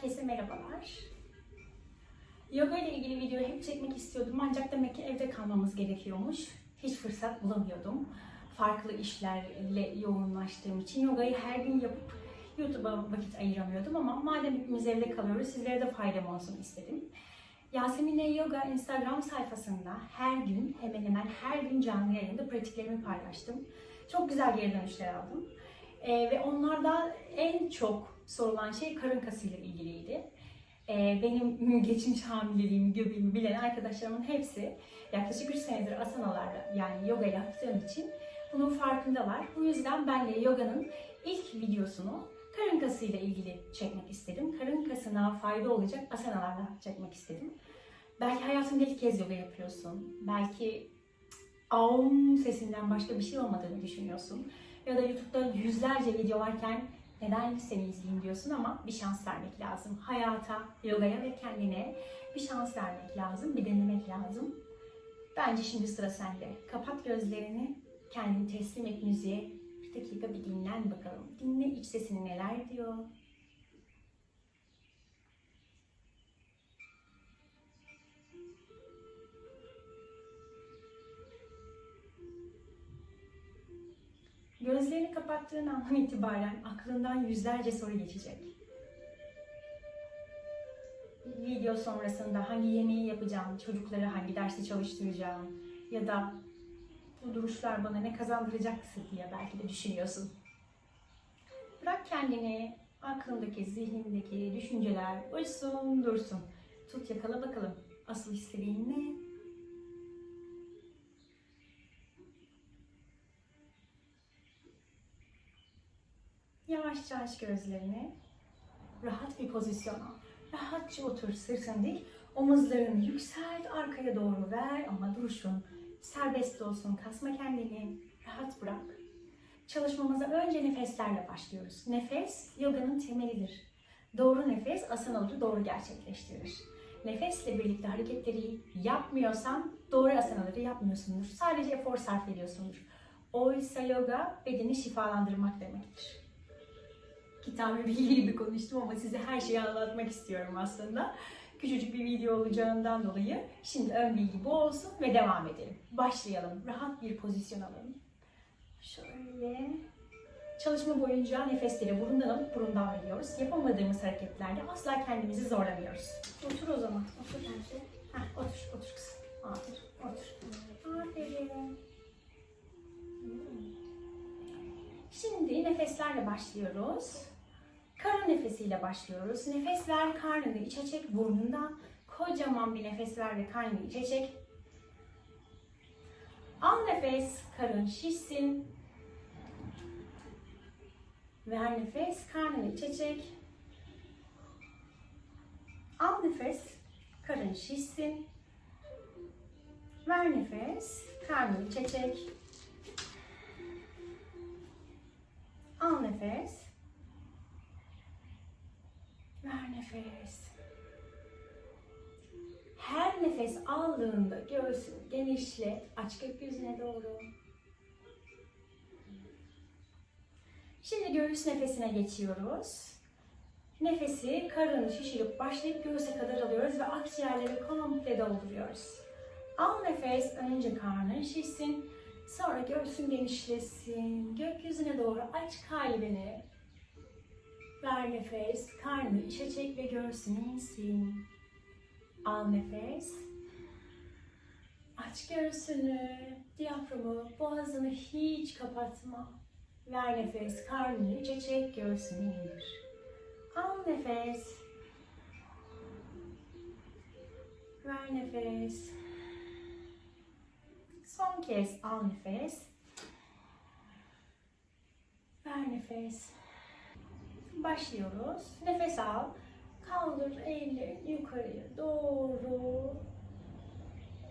Herkese merhabalar. Yoga ile ilgili video hep çekmek istiyordum ancak demek ki evde kalmamız gerekiyormuş. Hiç fırsat bulamıyordum. Farklı işlerle yoğunlaştığım için yogayı her gün yapıp YouTube'a vakit ayıramıyordum ama madem hepimiz evde kalıyoruz sizlere de faydam olsun istedim. Yasemin'le Yoga Instagram sayfasında her gün hemen hemen her gün canlı yayında pratiklerimi paylaştım. Çok güzel geri dönüşler aldım. Ee, ve onlardan en çok sorulan şey karın kasıyla ilgiliydi. Ee, benim geçmiş hamileliğimi, göbeğimi bilen arkadaşlarımın hepsi yaklaşık 3 senedir asanalarla yani yoga yaptığım için bunun farkındalar. Bu yüzden ben de yoganın ilk videosunu karın kasıyla ilgili çekmek istedim. Karın kasına fayda olacak asanalarla çekmek istedim. Belki hayatında ilk kez yoga yapıyorsun. Belki aum sesinden başka bir şey olmadığını düşünüyorsun. Ya da YouTube'da yüzlerce video varken neden seni izleyeyim diyorsun ama bir şans vermek lazım. Hayata, yogaya ve kendine bir şans vermek lazım, bir denemek lazım. Bence şimdi sıra sende. Kapat gözlerini, kendini teslim et müziğe. Bir dakika bir dinlen bakalım. Dinle iç sesini neler diyor. Gözlerini kapattığın andan itibaren aklından yüzlerce soru geçecek. Video sonrasında hangi yemeği yapacağım, çocukları hangi dersi çalıştıracağım ya da bu duruşlar bana ne kazandıracak diye belki de düşünüyorsun. Bırak kendini, aklındaki, zihnindeki düşünceler uçsun dursun. Tut yakala bakalım. Asıl istediğin ne? Yavaşça aç gözlerini. Rahat bir pozisyon al. Rahatça otur, sırtın dik. Omuzlarını yükselt, arkaya doğru ver ama duruşun serbest olsun. Kasma kendini. Rahat bırak. Çalışmamıza önce nefeslerle başlıyoruz. Nefes yoganın temelidir. Doğru nefes asanaları doğru gerçekleştirir. Nefesle birlikte hareketleri yapmıyorsan doğru asanaları yapmıyorsundur. Sadece efor sarf ediyorsundur. Oysa yoga bedeni şifalandırmak demektir kitabı bilgi gibi konuştum ama size her şeyi anlatmak istiyorum aslında. Küçücük bir video olacağından dolayı şimdi ön bilgi bu olsun ve devam edelim. Başlayalım. Rahat bir pozisyon alalım. Şöyle. Çalışma boyunca nefesleri burundan alıp burundan veriyoruz. Yapamadığımız hareketlerde asla kendimizi zorlamıyoruz. Otur o zaman. Otur bence. Heh, otur, otur kızım. Aferin, otur. Aferin. Şimdi nefeslerle başlıyoruz. Karın nefesiyle başlıyoruz. Nefes ver, karnını içe çek burnundan. Kocaman bir nefes ver ve karnını içe çek. Al nefes, karın şişsin. Ver nefes, karnını içe çek. Al nefes, karın şişsin. Ver nefes, karnını içe çek. Al nefes. Ver nefes. Her nefes aldığında göğsünü genişlet. Aç gökyüzüne doğru. Şimdi göğüs nefesine geçiyoruz. Nefesi karını şişirip başlayıp göğüse kadar alıyoruz ve akciğerleri komple dolduruyoruz. Al nefes, önce karnın şişsin. Sonra göğsün genişlesin. Gökyüzüne doğru aç kalbini. Ver nefes. Karnını içe çek ve göğsünü insin. Al nefes. Aç göğsünü. Diyaframı, boğazını hiç kapatma. Ver nefes. Karnını içe çek, göğsünü indir. Al nefes. Ver nefes. Son kez al nefes. Ver nefes. Başlıyoruz. Nefes al. Kaldır ellerini yukarıya doğru.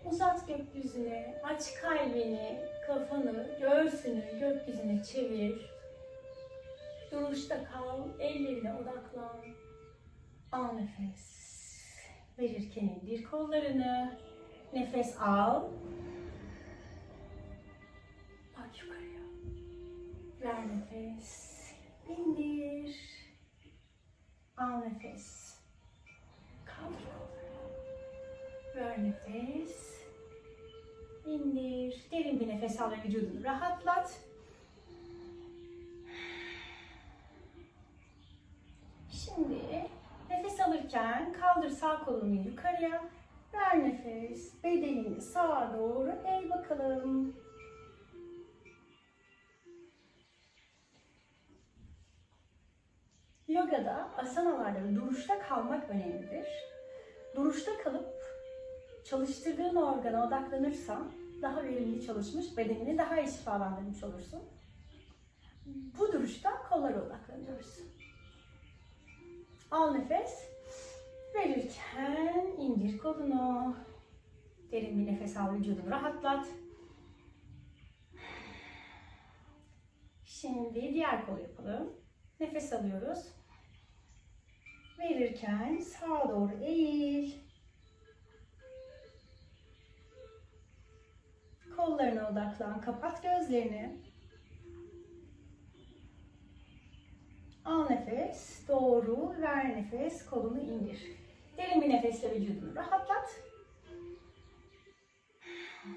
Uzat gökyüzüne. Aç kalbini, kafanı, göğsünü gökyüzüne çevir. Duruşta kal. Ellerine odaklan. Al nefes. Verirken indir kollarını. Nefes al. Yukarıya. Ver nefes. İndir. Al nefes. Kaldır kollarını. Ver nefes. İndir. Derin bir nefes al ve vücudunu rahatlat. Şimdi nefes alırken kaldır sağ kolunu yukarıya. Ver nefes. Bedenini sağa doğru eğ bakalım. Yogada, asanalarda duruşta kalmak önemlidir. Duruşta kalıp çalıştırdığın organa odaklanırsan daha verimli çalışmış, bedenini daha iyi şifalandırmış olursun. Bu duruşta kollara odaklanıyoruz. Al nefes. Verirken indir kolunu. Derin bir nefes al, vücudunu rahatlat. Şimdi diğer kolu yapalım. Nefes alıyoruz. Verirken sağa doğru eğil. Kollarına odaklan. Kapat gözlerini. Al nefes. Doğru. Ver nefes. Kolunu indir. Derin bir nefesle vücudunu rahatlat.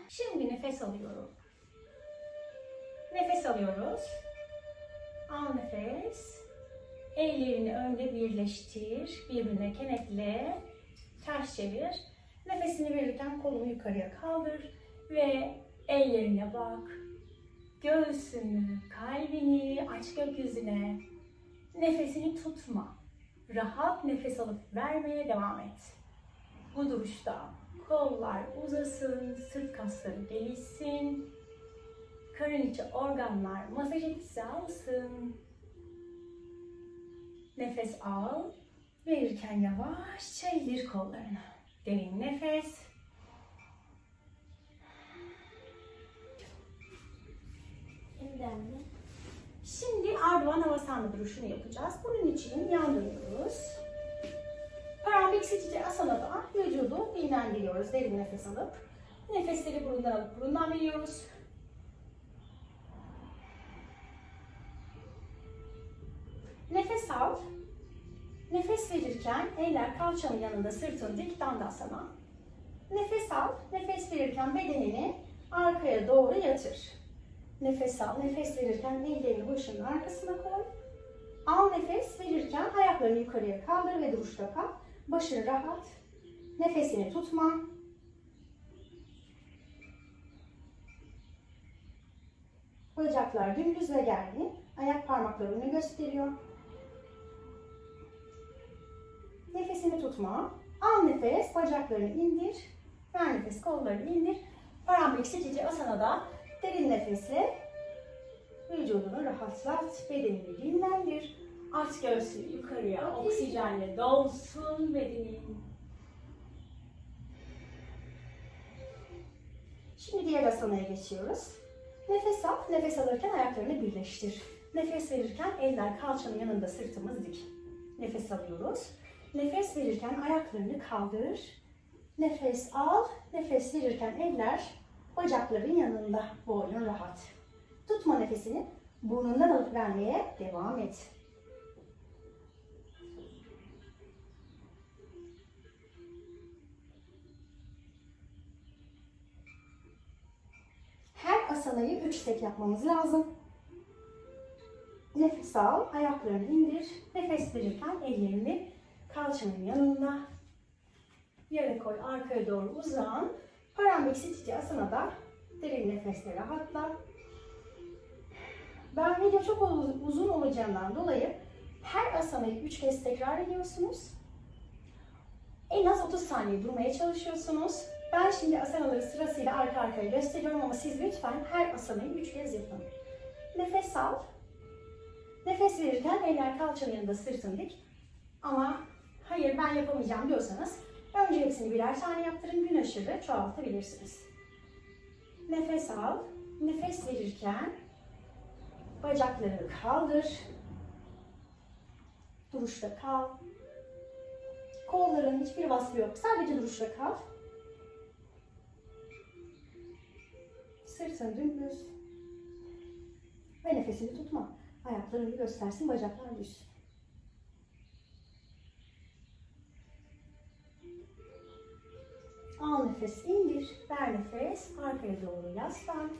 Şimdi nefes alıyorum. Nefes alıyoruz. Al nefes. Ellerini önde birleştir. Birbirine kenetle. Ters çevir. Nefesini verirken kolunu yukarıya kaldır. Ve ellerine bak. Göğsünü, kalbini aç gökyüzüne. Nefesini tutma. Rahat nefes alıp vermeye devam et. Bu duruşta kollar uzasın, sırt kasları gelişsin. Karın içi organlar masaj etkisi alsın. Nefes al. Verirken yavaşça indir kollarını. Derin nefes. Şimdi Arduan Havasana duruşunu yapacağız. Bunun için yan dönüyoruz. Parambik Sitice Asana'da vücudu dinlendiriyoruz. Derin nefes alıp. Nefesleri burundan alıp burundan veriyoruz. Nefes al. Nefes verirken eller kalçanın yanında sırtın dik dandasana. Nefes al. Nefes verirken bedenini arkaya doğru yatır. Nefes al. Nefes verirken ellerini başının arkasına koy. Al nefes verirken ayaklarını yukarıya kaldır ve duruşta kal. Başın rahat. Nefesini tutma. Bacaklar dümdüz ve gergin. Ayak parmakları gösteriyor. Nefesini tutma. Al nefes, bacaklarını indir. Ver nefes, kollarını indir. Parambik seçici asanada derin nefesle vücudunu rahatlat, bedenini dinlendir. Aç göğsünü yukarıya, oksijenle dolsun bedenin. Şimdi diğer asanaya geçiyoruz. Nefes al, nefes alırken ayaklarını birleştir. Nefes verirken eller kalçanın yanında sırtımız dik. Nefes alıyoruz. Nefes verirken ayaklarını kaldır. Nefes al, nefes verirken eller bacakların yanında. Boynun rahat. Tutma nefesini. Burnundan alıp vermeye devam et. Her asanayı 3 set yapmamız lazım. Nefes al, ayaklarını indir. Nefes verirken ellerini kalçanın yanında yere koy, arkaya doğru uzan. Parambik sitici asanada derin nefesle rahatla. Ben video çok uzun olacağından dolayı her asanayı 3 kez tekrar ediyorsunuz. En az 30 saniye durmaya çalışıyorsunuz. Ben şimdi asanaları sırasıyla arka arkaya gösteriyorum ama siz lütfen her asanayı 3 kez yapın. Nefes al. Nefes verirken eller kalçanın yanında sırtın dik. Ama hayır ben yapamayacağım diyorsanız önce hepsini birer tane yaptırın. Gün aşırı çoğaltabilirsiniz. Nefes al. Nefes verirken bacaklarını kaldır. Duruşta kal. Kolların hiçbir vasfı yok. Sadece duruşta kal. Sırtın dümdüz. Ve nefesini tutma. Ayaklarını göstersin, bacaklar düşsün. Nefes indir. Ver nefes. Arkaya doğru yaslan.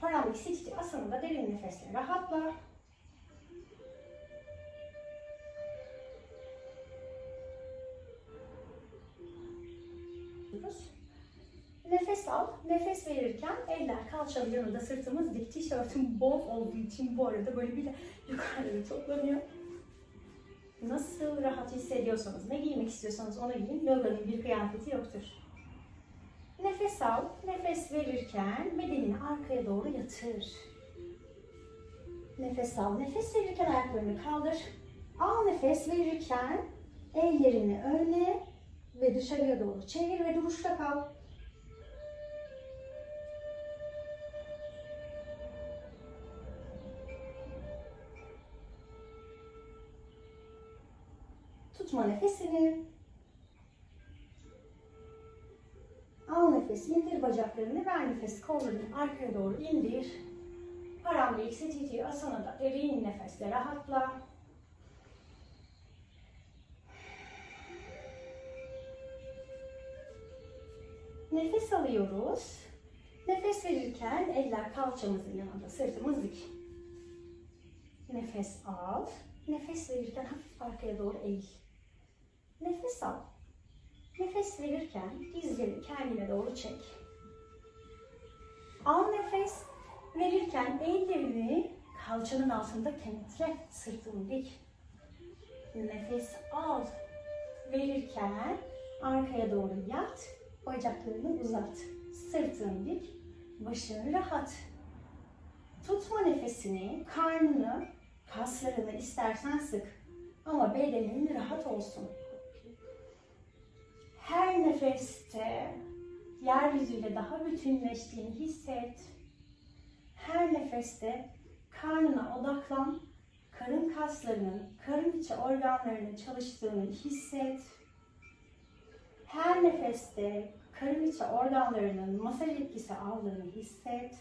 Paramlik sititi asanında derin nefesle rahatla. Nefes al. Nefes verirken eller kalçanın yanında sırtımız dik. Tişörtüm bol olduğu için bu arada böyle bir de yukarıda toplanıyor. Nasıl rahat hissediyorsanız, ne giymek istiyorsanız onu giyin. Yoga'nın bir kıyafeti yoktur. Nefes al. Nefes verirken bedenini arkaya doğru yatır. Nefes al. Nefes verirken ayaklarını kaldır. Al nefes verirken ellerini öne ve dışarıya doğru çevir ve duruşta kal. Tutma nefesini. Al nefes, indir bacaklarını, ver nefes, kollarını arkaya doğru indir. Paramla XTT asanada derin nefesle rahatla. Nefes alıyoruz. Nefes verirken eller kalçamızın yanında, sırtımız dik. Nefes al. Nefes verirken hafif arkaya doğru eğil. Nefes al. Nefes verirken dizleri kendine doğru çek. Al nefes. Verirken ellerini kalçanın altında kenetle sırtını dik. Nefes al. Verirken arkaya doğru yat. Bacaklarını uzat. Sırtını dik. Başını rahat. Tutma nefesini, karnını, kaslarını istersen sık. Ama bedenin rahat olsun. Her nefeste yeryüzüyle daha bütünleştiğini hisset. Her nefeste karnına odaklan. Karın kaslarının, karın içi organlarının çalıştığını hisset. Her nefeste karın içi organlarının masaj etkisi aldığını hisset.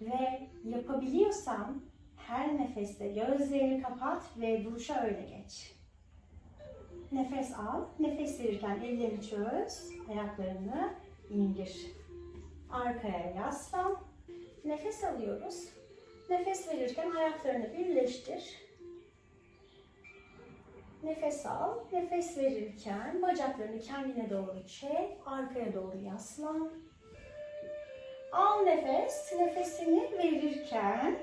Ve yapabiliyorsan her nefeste gözlerini kapat ve duruşa öyle geç. Nefes al. Nefes verirken ellerini çöz. Ayaklarını indir. Arkaya yaslan. Nefes alıyoruz. Nefes verirken ayaklarını birleştir. Nefes al. Nefes verirken bacaklarını kendine doğru çek. Arkaya doğru yaslan. Al nefes. Nefesini verirken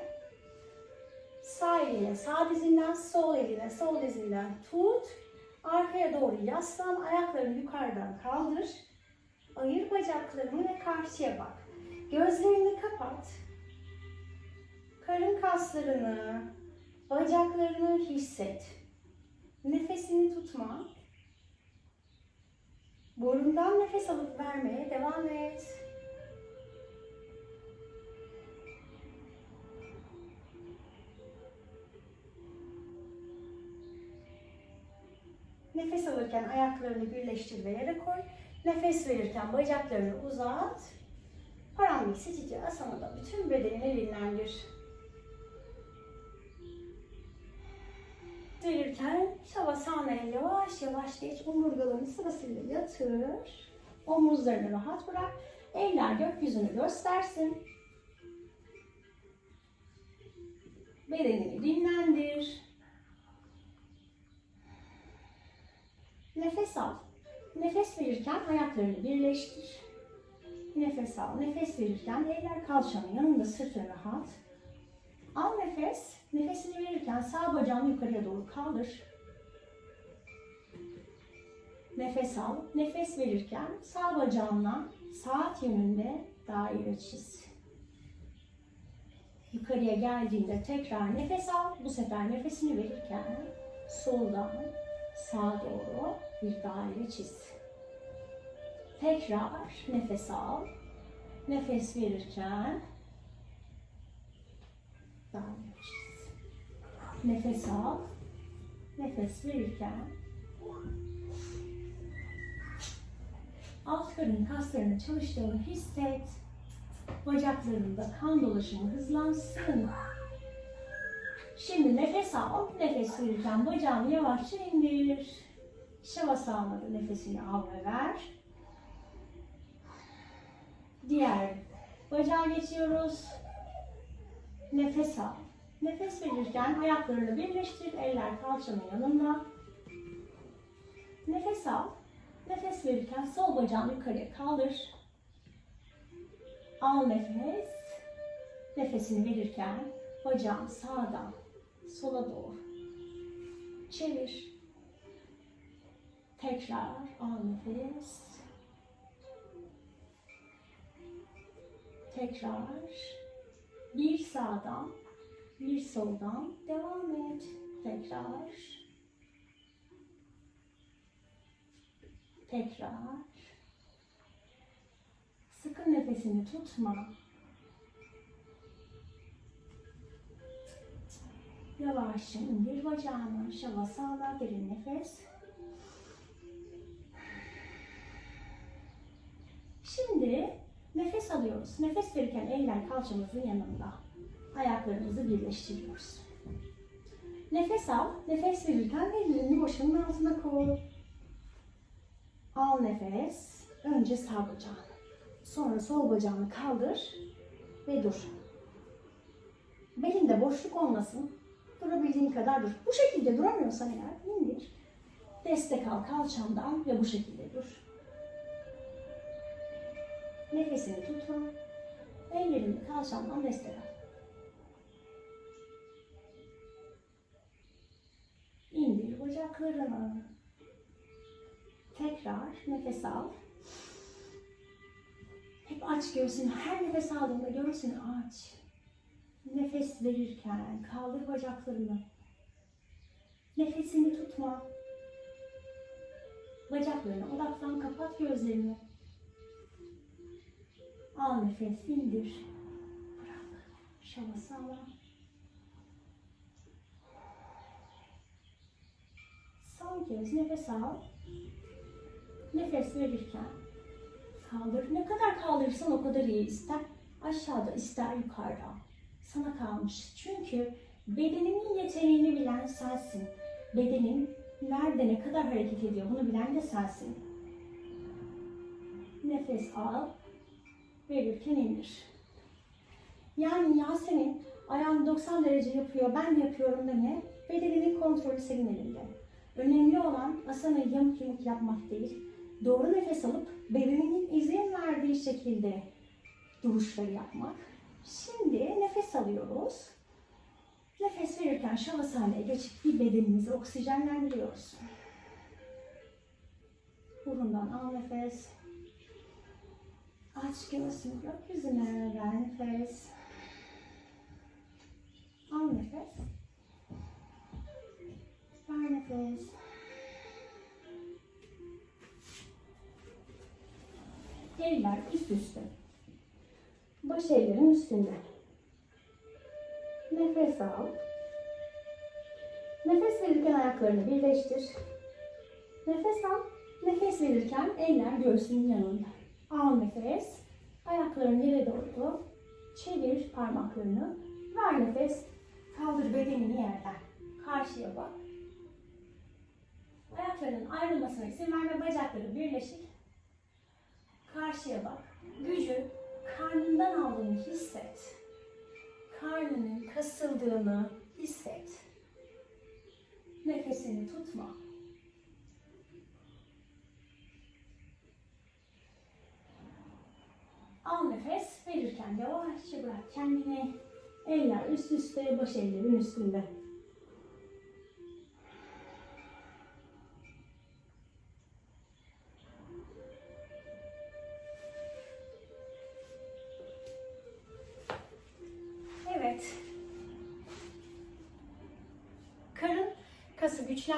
sağ eline sağ dizinden, sol eline sol dizinden tut. Arkaya doğru yaslan, ayaklarını yukarıdan kaldır. Ayır bacaklarını ve karşıya bak. Gözlerini kapat. Karın kaslarını, bacaklarını hisset. Nefesini tutma. Burundan nefes alıp vermeye devam et. Nefes alırken ayaklarını birleştir ve yere koy. Nefes verirken bacaklarını uzat. Paramlik sitici asanada bütün bedenini dinlendir. Verirken şavasana'ya yavaş yavaş geç. Omurgalarını sırasıyla yatır. Omuzlarını rahat bırak. Eller gökyüzünü göstersin. Bedenini dinlendir. Nefes al. Nefes verirken ayaklarını birleştir. Nefes al. Nefes verirken eller kalçanın yanında sırtın rahat. Al nefes. Nefesini verirken sağ bacağını yukarıya doğru kaldır. Nefes al. Nefes verirken sağ bacağınla saat yönünde daire çiz. Yukarıya geldiğinde tekrar nefes al. Bu sefer nefesini verirken soldan sağa doğru bir daire çiz. Tekrar nefes al. Nefes verirken daire çiz. Nefes al. Nefes verirken alt karın kaslarının çalıştığını hisset. Bacaklarında kan dolaşımı hızlansın. Şimdi nefes al. Nefes verirken bacağını yavaşça indir. Şavasana'da nefesini al ve ver. Diğer bacağa geçiyoruz. Nefes al. Nefes verirken ayaklarını birleştir. Eller kalçanın yanında. Nefes al. Nefes verirken sol bacağını yukarıya kaldır. Al nefes. Nefesini verirken bacağın sağdan sola doğru çevir. Tekrar al nefes. Tekrar bir sağdan bir soldan devam et. Tekrar. Tekrar. Sıkı nefesini tutma. Yavaşça indir bacağını. Şavasana derin nefes. Şimdi nefes alıyoruz. Nefes verirken eller kalçamızın yanında. Ayaklarımızı birleştiriyoruz. Nefes al. Nefes verirken ellerini başının altına koy. Al nefes. Önce sağ bacağını. Sonra sol bacağını kaldır ve dur. Belinde boşluk olmasın. Durabildiğin kadar dur. Bu şekilde duramıyorsan eğer indir. Destek al kalçandan ve bu şekilde dur. Nefesini tutma. Ellerini kalçandan destek al. İndir bacaklarını. Tekrar nefes al. Hep aç göğsünü. Her nefes aldığında göğsünü aç. Nefes verirken kaldır bacaklarını. Nefesini tutma. Bacaklarına odaklan, kapat gözlerini. Al nefes, indir. Bırak. Şavasana. Son kez nefes al. Nefes verirken kaldır. Ne kadar kaldırırsan o kadar iyi. İster aşağıda, ister yukarıda. Sana kalmış. Çünkü bedeninin yeteneğini bilen sensin. Bedenin nerede ne kadar hareket ediyor bunu bilen de sensin. Nefes al. Verirken indir. Yani Yasemin ayağını 90 derece yapıyor, ben de yapıyorum deme. Bedeninin kontrolü senin elinde. Önemli olan asanayı yamuk yumuk yapmak değil. Doğru nefes alıp bedeninin izin verdiği şekilde duruşları yapmak. Şimdi nefes alıyoruz. Nefes verirken şavasaneye geçip bir bedenimizi oksijenlendiriyoruz. Burundan al nefes. Aç göğsünü gökyüzüne ver nefes. Al nefes. Ver nefes. Eller üst üste. Baş ellerin üstünde. Nefes al. Nefes verirken ayaklarını birleştir. Nefes al. Nefes verirken eller göğsünün yanında. Al nefes. Ayaklarını yere doğru çevir parmaklarını. Ver nefes. Kaldır bedenini yerden. Karşıya bak. Ayaklarının ayrılmasına izin verme. Bacakları birleşik. Karşıya bak. Gücü karnından aldığını hisset. Karnının kasıldığını hisset. Nefesini tutma. Al nefes verirken yavaşça bırak kendini. Eller üst üste, baş ellerin üstünde.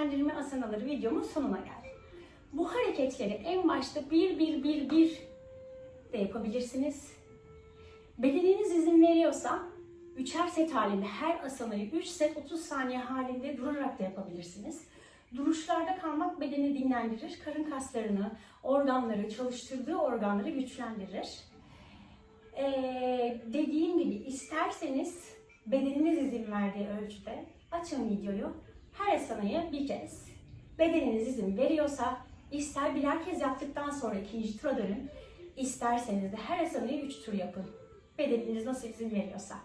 Kası güçlendirme asanaları videomun sonuna geldi. Bu hareketleri en başta bir bir bir bir de yapabilirsiniz. Bedeniniz izin veriyorsa üçer set halinde her asanayı 3 set 30 saniye halinde durarak da yapabilirsiniz. Duruşlarda kalmak bedeni dinlendirir, karın kaslarını, organları, çalıştırdığı organları güçlendirir. Ee, dediğim gibi isterseniz bedeniniz izin verdiği ölçüde açın videoyu. Her asanayı bir kez. Bedeniniz izin veriyorsa ister birer kez yaptıktan sonra ikinci tura dönün. İsterseniz de her saniye 3 tur yapın. Bedeniniz nasıl izin veriyorsa.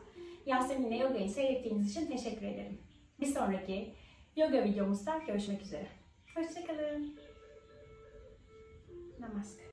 Yasemin'le yogayı seyrettiğiniz için teşekkür ederim. Bir sonraki yoga videomuzda görüşmek üzere. Hoşçakalın. Namaste.